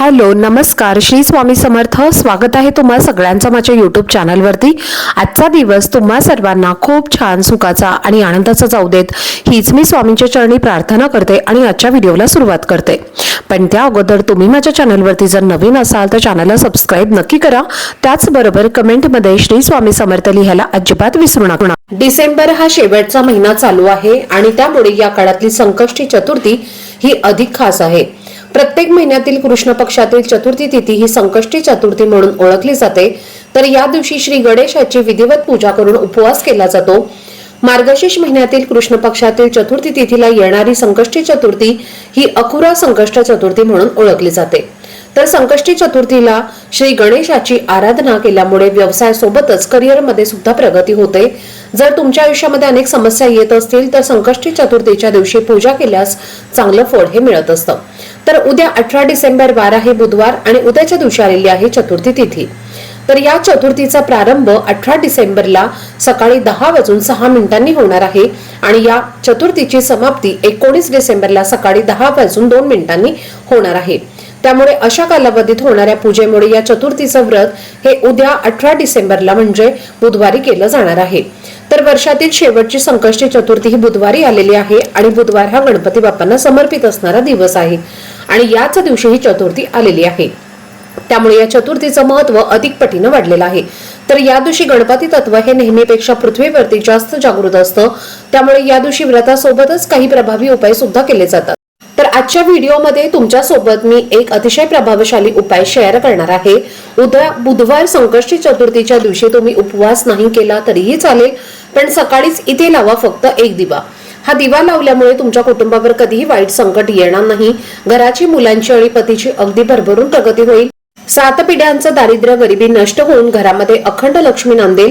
Hello नमस्कार. श्री स्वामी समर्थ. स्वागत आहे तुम्हा सगळ्यांचं माझ्या यूट्यूब चॅनलवरती आजचा दिवस तुम्हा सर्वांना खूप छान सुखाचा आणि आनंदाचा जाऊ देत. हीच मी स्वामींच्या चरणी प्रार्थना करते आणि आजच्या व्हिडिओला सुरुवात करते. पण त्या अगोदर तुम्ही माझ्या चॅनलवरती जर नवीन असाल तर चॅनलला सबस्क्राईब नक्की करा. त्याचबरोबर कमेंटमध्ये श्री स्वामी समर्थ लिहायला अजिबात विसरू नका. डिसेंबर हा शेवटचा महिना चालू आहे आणि त्यामुळे या काळातली संकष्टी चतुर्थी ही अधिक खास आहे. प्रत्येक महिन्यातील कृष्ण पक्षातील चतुर्थी तिथी ही संकष्टी चतुर्थी म्हणून ओळखली जाते. तर या दिवशी श्री गणेशाची विधिवत पूजा करून उपवास केला जातो. मार्गशीर्ष महिन्यातील कृष्ण पक्षातील चतुर्थी तिथीला येणारी संकष्टी चतुर्थी ही अकुरा संकष्ट चतुर्थी म्हणून ओळखली जाते. तर संकष्टी चतुर्थीला श्री गणेशाची आराधना केल्यामुळे व्यवसायासोबतच करिअरमध्ये सुद्धा प्रगती होते. जर तुमच्या आयुष्यामध्ये अनेक समस्या येत असतील तर संकष्टी चतुर्थीच्या दिवशी पूजा केल्यास चांगलं फळ हे मिळत असतं. तर उद्या अठरा डिसेंबर बारा हे बुधवार आणि उद्याच्या दिवशी आलेली आहे चतुर्थी तिथी. तर या चतुर्थीचा प्रारंभ अठरा डिसेंबरला सकाळी दहा वाजून सहा मिनिटांनी होणार आहे आणि या चतुर्थीची समाप्ती एकोणीस डिसेंबरला सकाळी दहा वाजून दोन मिनिटांनी होणार आहे. त्यामुळे अशा कालावधीत होणाऱ्या पूजेमुळे या चतुर्थीचं व्रत हे उद्या अठरा डिसेंबरला म्हणजे बुधवारी केलं जाणार आहे. तर वर्षातील शेवटची संकष्टी चतुर्थी ही बुधवारी आलेली आहे आणि बुधवार हा गणपती बाप्पांना समर्पित असणारा दिवस आहे आणि याच दिवशी ही चतुर्थी आलेली आहे. त्यामुळे या चतुर्थीचं महत्त्व अधिक पटीनं वाढलेलं आहे. तर या दिवशी गणपती तत्व हे नेहमीपेक्षा पृथ्वीवरती जास्त जागृत असतं. त्यामुळे या दिवशी व्रतासोबतच काही प्रभावी उपाय सुद्धा केले जातात. तर आजच्या व्हिडिओमध्ये तुमच्यासोबत मी एक अतिशय प्रभावशाली उपाय शेअर करणार आहे. उद्या बुधवार संकष्टी चतुर्थीच्या दिवशी तुम्ही उपवास नाही केला तरीही चालेल पण सकाळीच इथे लावा फक्त एक दिवा. हा दिवा लावल्यामुळे तुमच्या कुटुंबावर कधीही वाईट संकट येणार नाही. घराची मुलांची आणि पतीची अगदी भरभरून प्रगती होईल. सात पिढ्यांचं दारिद्र्य गरिबी नष्ट होऊन घरामध्ये अखंड लक्ष्मी नांदेल.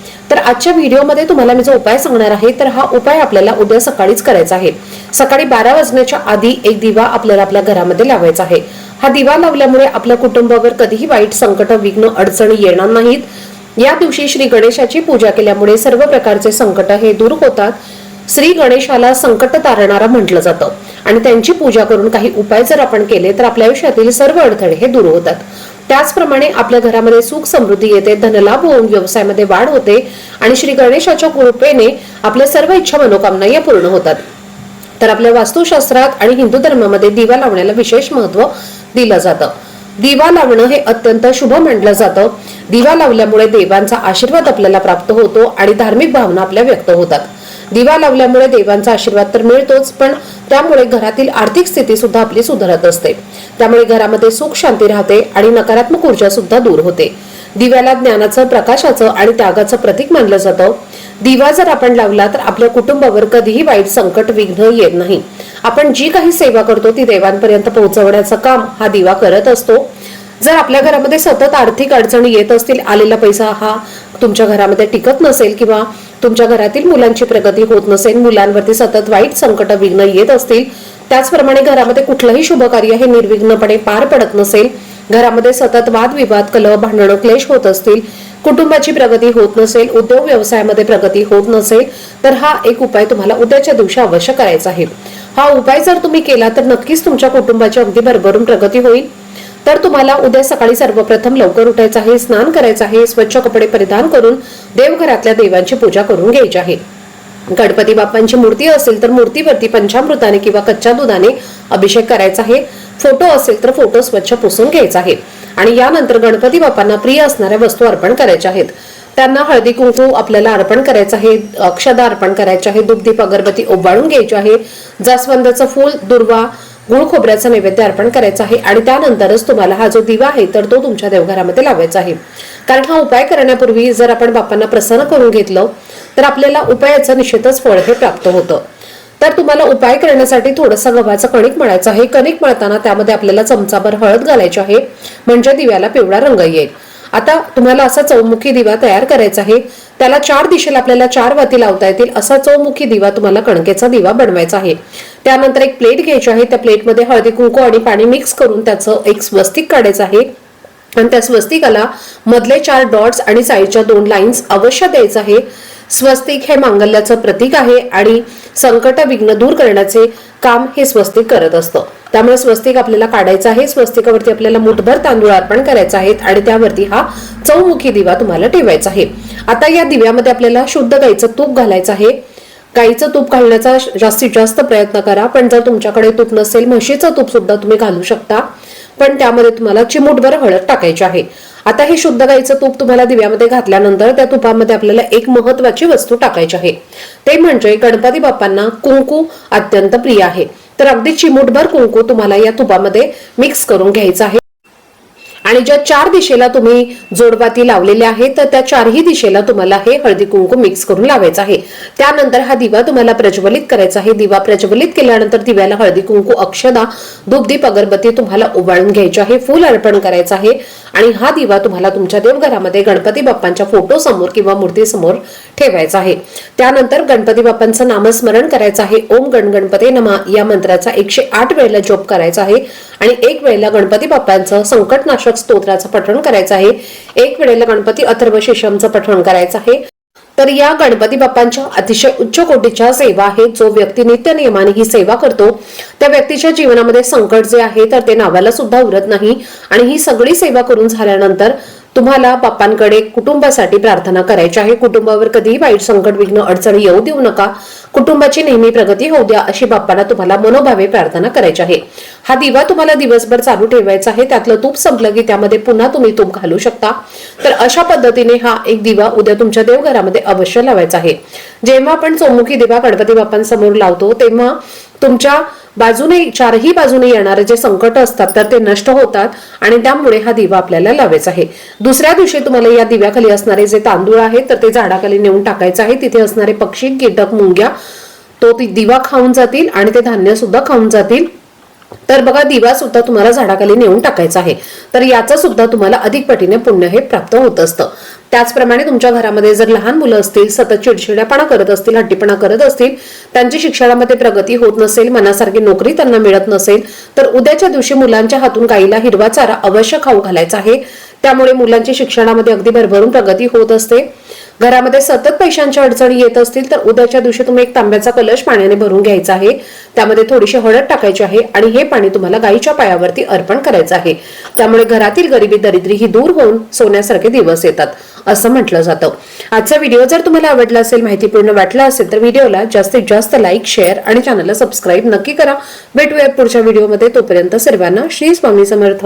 तर आजच्या व्हिडिओमध्ये तुम्हाला मी जो उपाय सांगणार आहे तर हा उपाय आपल्याला उद्या सकाळीच करायचा आहे. सकाळी बारा वाजण्याच्या आधी एक दिवा आपल्याला आपल्या घरामध्ये लावायचा आहे. हा दिवा लावल्यामुळे आपल्या कुटुंबावर कधीही वाईट संकट विघ्न अडचणी येणार नाहीत. या दिवशी श्री गणेशाची पूजा केल्यामुळे सर्व प्रकारचे संकट हे दूर होतात. श्री गणेशाला संकट तारणारा म्हटलं जातं. आणि त्यांची पूजा करून काही उपाय जर आपण केले तर आपल्या आयुष्यातील सर्व अडथळे हे दूर होतात. त्याचप्रमाणे आपल्या घरामध्ये सुख समृद्धी येते धनलाभ होऊन व्यवसायामध्ये वाढ होते आणि श्री गणेशाच्या कृपेने आपल्या सर्व इच्छा मनोकामना या पूर्ण होतात. तर आपल्या वास्तुशास्त्रात आणि हिंदू धर्मामध्ये दिवा लावण्याला विशेष महत्त्व दिलं जातं. दिवा लावणं हे अत्यंत शुभ मानलं जातं. दिवा लावल्यामुळे देवांचा आशीर्वाद आपल्याला प्राप्त होतो आणि धार्मिक भावना आपल्या व्यक्त होतात. दिवा लावल्यामुळे देवांचा आशीर्वाद तर मिळतोच पण त्यामुळे घरातील आर्थिक स्थिती सुद्धा आपली सुधारत असते. त्यामुळे घरामध्ये सुख शांती राहते आणि नकारात्मक ऊर्जा सुद्धा दूर होते. दिव्याला ज्ञानाचं प्रकाशाचं आणि त्यागाचं प्रतीक मानलं जातं. दिवा जर आपण लावला तर आपल्या कुटुंबावर कधीही वाईट संकट विघ्न येत नाही. आपण जी काही सेवा करतो ती देवांपर्यंत पोहोचवण्याचं काम हा दिवा करत असतो. जर आपल्या घरामध्ये सतत आर्थिक अडचणी येत असतील आलेला पैसा हा तुमच्या घरामध्ये टिकत नसेल किंवा तुमच्या घरातील मुलांची प्रगती होत नसेल मुलांवरती सतत वाईट संकट विघ्न येत असतील त्याचप्रमाणे घरामध्ये कुठलंही शुभ कार्य हे निर्विघ्नपणे पार पडत नसेल घरामध्ये सतत वादविवाद कलह भांडणं क्लेश होत असतील कुटुंबाची प्रगती होत नसेल उद्योग व्यवसायामध्ये प्रगती होत नसेल तर हा एक उपाय तुम्हाला उद्याच्या दिवशी अवश्य करायचा आहे. हा उपाय जर तुम्ही केला तर नक्कीच तुमच्या कुटुंबाची अगदी भरभरून प्रगती होईल. तर तुम्हाला उद्या सकाळी सर्वप्रथम लवकर उठायचं आहे स्नान करायचं आहे स्वच्छ कपडे परिधान करून देवघरातल्या देवांची पूजा करून घ्यायची आहे. गणपती बाप्पांची मूर्ती असेल तर मूर्तीवरती पंचामृताने किंवा कच्च्या दुधाने अभिषेक करायचा आहे. फोटो असेल तर फोटो स्वच्छ पुसून घ्यायचा आहे. आणि यानंतर गणपती बाप्पांना प्रिय असणाऱ्या वस्तू अर्पण करायच्या आहेत. त्यांना हळदी कुंकू आपल्याला अर्पण करायचं आहे अक्षदा अर्पण करायचे आहे दुग्धीप अगरबत्ती ओवाळून घ्यायची आहे. जास्वंदाचं फूल दुर्वा गुळ खोबऱ्याचं नैवेद्य अर्पण करायचा आहे आणि त्यानंतरच तुम्हाला हा जो दिवा आहे तर तो तुमच्या देवघरामध्ये लावायचा आहे. कारण हा उपाय करण्यापूर्वी जर आपण बापांना प्रसन्न करून घेतलं तर आपल्याला उपायाचं निश्चितच फळ हे प्राप्त होतं. तर तुम्हाला उपाय करण्यासाठी थोडंसं गव्हाचं कणिक मळायचं आहे. कणिक मळताना त्यामध्ये आपल्याला चमचाभर हळद घालायची आहे म्हणजे दिव्याला पिवळा रंग येईल. आता तुम्हाला असा चौमुखी दिवा तयार करायचा आहे. त्याला चार दिशेला आपल्याला चार वाती लावता येतील. असा चौमुखी दिवा तुम्हाला कणकेचा दिवा बनवायचा आहे. त्यानंतर एक प्लेट घ्यायची आहे. त्या प्लेटमध्ये हळदी कुंकू आणि पाणी मिक्स करून त्याचं एक स्वस्तिक काढायचं आहे. आणि त्या स्वस्तिकाला मधले चार डॉट्स आणि साईडच्या दोन लाईन्स अवश्य द्यायचं आहे. स्वस्तिक हे मांगल्याचं प्रतीक आहे आणि संकट विघ्न दूर करण्याचे काम हे स्वस्तिक करत असतं. त्यामुळे स्वस्तिक आपल्याला काढायचं आहे. स्वस्तिकावरती आपल्याला मुठभर तांदूळ अर्पण करायचं आहे आणि त्यावरती हा चौमुखी दिवा तुम्हाला ठेवायचा आहे. आता या दिव्यामध्ये आपल्याला शुद्ध गाईचं तूप घालायचं आहे. गाईचं तूप घालण्याचा जास्तीत जास्त प्रयत्न करा पण जर तुमच्याकडे तूप नसेल म्हशीचं तूप सुद्धा तुम्ही घालू शकता. पण त्यामध्ये तुम्हाला चिमूटभर हळद टाकायची आहे. आता हे शुद्ध गाईचं तूप तुम्हाला दिव्यामध्ये घातल्यानंतर त्या तुपामध्ये आपल्याला एक महत्वाची वस्तू टाकायची आहे. ते म्हणजे गणपती बाप्पांना कुंकू अत्यंत प्रिय आहे. तर अगदी चिमूटभर कुंकू तुम्हाला या तुपामध्ये मिक्स करून घ्यायचं आहे. आणि ज्या चार दिशेला तुम्ही जोडवाती लावलेल्या आहेत तर त्या चारही दिशेला तुम्हाला हे हळदी कुंकू मिक्स करून लावायचं आहे. त्यानंतर हा दिवा तुम्हाला प्रज्वलित करायचा आहे. दिवा प्रज्वलित केल्यानंतर दिव्याला हळदी कुंकू अक्षदा धूपदीप अगरबत्ती तुम्हाला उबाळून घ्यायची आहे फुल अर्पण करायचं आहे. आणि हा दिवा तुम्हाला तुमच्या देवघरामध्ये गणपती बाप्पांच्या फोटो समोर किंवा मूर्तीसमोर ठेवायचा आहे. त्यानंतर गणपती बाप्पांचं नामस्मरण करायचं आहे. ओम गण गणपती नमा या मंत्राचा एकशे आठ वेळेला जप करायचा आहे. आणि एक वेळेला गणपती बाप्पांचं संकटनाशक स्तोत्राचं पठण करायचं आहे. एक वेळेला गणपती अथर्व शेषमचं पठण करायचं आहे. तर या गणपती बाप्पांच्या अतिशय उच्च कोटीच्या सेवा आहेत. जो व्यक्ती नित्य नियमाने ही सेवा करतो त्या व्यक्तीच्या जीवनामध्ये संकट जे आहे तर ते नावाला सुद्धा उरत नाही. आणि ही सगळी सेवा करून झाल्यानंतर तुम्हाला बाप्पांकडे कुटुंबासाठी प्रार्थना करायची आहे. कुटुंबावर कधीही वाईट संकट विघ्न अडचणी येऊ देऊ नका. कुटुंबाची नेहमी प्रगती होऊ द्या अशी बाप्पाला तुम्हाला मनोभावे प्रार्थना करायची आहे. हा दिवा तुम्हाला दिवसभर चालू ठेवायचा आहे. त्यातलं तूप संपलं की त्यामध्ये पुन्हा तुम्ही तूप घालू शकता. तर अशा पद्धतीने हा एक दिवा उद्या तुमच्या देवघरामध्ये अवश्य लावायचा आहे. जेव्हा आपण चौमुखी दिवा गणपती बाप्पांसमोर लावतो तेव्हा तुमच्या बाजूने चारही बाजूने येणारे जे संकट असतात तर ते नष्ट होतात आणि त्यामुळे हा दिवा आपल्याला लावायचा आहे. दुसऱ्या दिवशी तुम्हाला या दिव्याखाली असणारे जे तांदूळ आहेत तर ते झाडाखाली नेऊन टाकायचं आहे. तिथे असणारे पक्षी कीटक मुंग्या तो ती दिवा खाऊन जातील आणि ते धान्य सुद्धा खाऊन जातील. तर बघा दिवा सुद्धा तुम्हाला झाडाखाली नेऊन टाकायचा आहे. तर याचं सुद्धा तुम्हाला अधिक पटीने पुण्य हे प्राप्त होत असतं. त्याचप्रमाणे तुमच्या घरामध्ये जर लहान मुलं असतील सतत चिडचिड्यापणा करत असतील हट्टीपणा करत असतील त्यांची शिक्षणामध्ये प्रगती होत नसेल मनासारखी नोकरी त्यांना मिळत नसेल तर उद्याच्या दिवशी मुलांच्या हातून गाईला हिरवा चारा अवश्य खाऊ घालायचा आहे. त्यामुळे मुलांची शिक्षणामध्ये अगदी भरभरून प्रगती होत असते. घरामध्ये सतत पैशांच्या अडचणी येत असतील तर उद्याच्या दिवशी तुम्ही एक तांब्याचा कलश पाण्याने भरून घ्यायचा आहे. त्यामध्ये थोडीशी हळद टाकायची आहे आणि हे पाणी तुम्हाला गायीच्या पायावरती अर्पण करायचं आहे. त्यामुळे घरातील गरिबी दरिद्री ही दूर होऊन सोन्यासारखे दिवस येतात असं म्हटलं जातं. आजचा व्हिडिओ जर तुम्हाला आवडला असेल माहितीपूर्ण वाटला असेल तर व्हिडिओला जास्तीत जास्त लाईक शेअर आणि चॅनलला सबस्क्राईब नक्की करा. भेटूया पुढच्या व्हिडिओमध्ये. तोपर्यंत सर्वांना श्री स्वामी समर्थ.